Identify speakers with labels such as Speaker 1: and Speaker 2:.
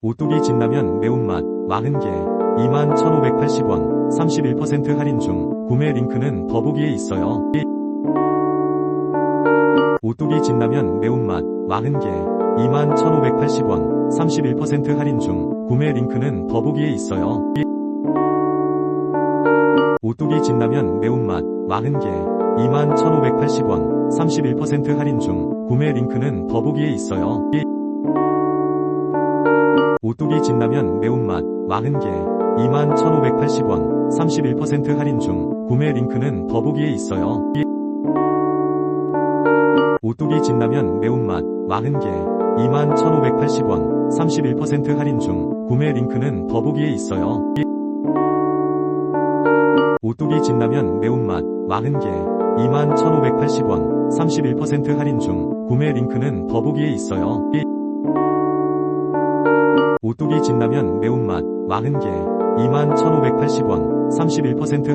Speaker 1: 오뚜기 진라면 매운맛 40개 21,580원 31% 할인 중 구매 링크는 더보기에 있어요. 오뚜기 진라면 매운맛 40개 21,580원 31% 할인 중 구매 링크는 더보기에 있어요. 오뚜기 진라면 매운맛 40개 21,580원 31% 할인 중 구매 링크는 더보기에 있어요. 오뚜기 진라면 매운맛 40개 21,580원 31% 할인 중 구매 링크는 더보기에 있어요. 오뚜기 진라면 매운맛 40개 21,580원 31% 할인 중 구매 링크는 더보기에 있어요. 오뚜기 진라면 매운맛 40개 21,580원 31% 할인 중 구매 링크는 더보기에 있어요. 오뚜기 진라면 매운맛 40개 21,580원 31%